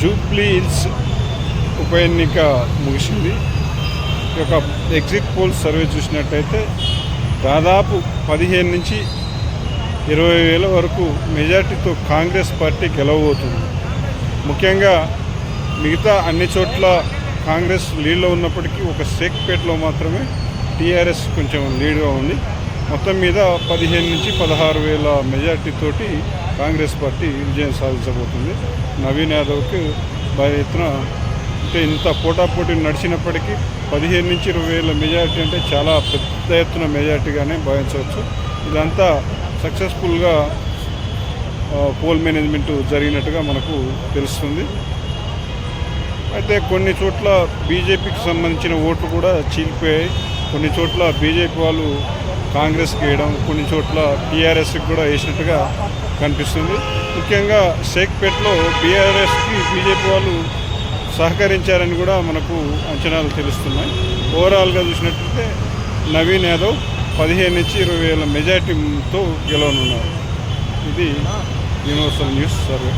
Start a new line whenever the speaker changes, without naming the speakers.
Jubilee hills ఉప ఎన్నిక ముగిసింది. ఈ యొక్క ఎగ్జిట్ పోల్ సర్వే చూసినట్టయితే దాదాపు పదిహేను నుంచి ఇరవై వేల వరకు మెజార్టీతో కాంగ్రెస్ పార్టీ గెలవబోతుంది. ముఖ్యంగా మిగతా అన్ని చోట్ల కాంగ్రెస్ లీడ్లో ఉన్నప్పటికీ ఒక సేక్పేటలో మాత్రమే టీఆర్ఎస్ కొంచెం లీడ్గా ఉంది. మొత్తం మీద పదిహేను నుంచి పదహారు వేల మెజార్టీతోటి కాంగ్రెస్ పార్టీ విజయం సాధించబోతుంది. నవీన్ యాదవ్కి భారీ ఎత్తున అంటే ఇంత పోటాపోటీ నడిచినప్పటికీ పదిహేను నుంచి ఇరవై వేల మెజారిటీ అంటే చాలా పెద్ద ఎత్తున మెజారిటీగానే భావించవచ్చు. ఇదంతా సక్సెస్ఫుల్గా పోల్ మేనేజ్మెంట్ జరిగినట్టుగా మనకు తెలుస్తుంది. అయితే కొన్ని చోట్ల బీజేపీకి సంబంధించిన ఓట్లు కూడా చీలిపోయాయి. కొన్ని చోట్ల బీజేపీ వాళ్ళు కాంగ్రెస్కి వేయడం కొన్ని చోట్ల టీఆర్ఎస్కి కూడా వేసినట్టుగా కనిపిస్తుంది. ముఖ్యంగా షేక్పేట్లో బీఆర్ఎస్కి బీజేపీ వాళ్ళు సహకరించారని కూడా మనకు అంచనాలు తెలుస్తున్నాయి. ఓవరాల్గా చూసినట్లయితే నవీన్ యాదవ్ పదిహేను నుంచి ఇరవై వేల మెజార్టీతో గెలవనున్నారు. ఇది యూనివర్సల్ న్యూస్ సర్వే.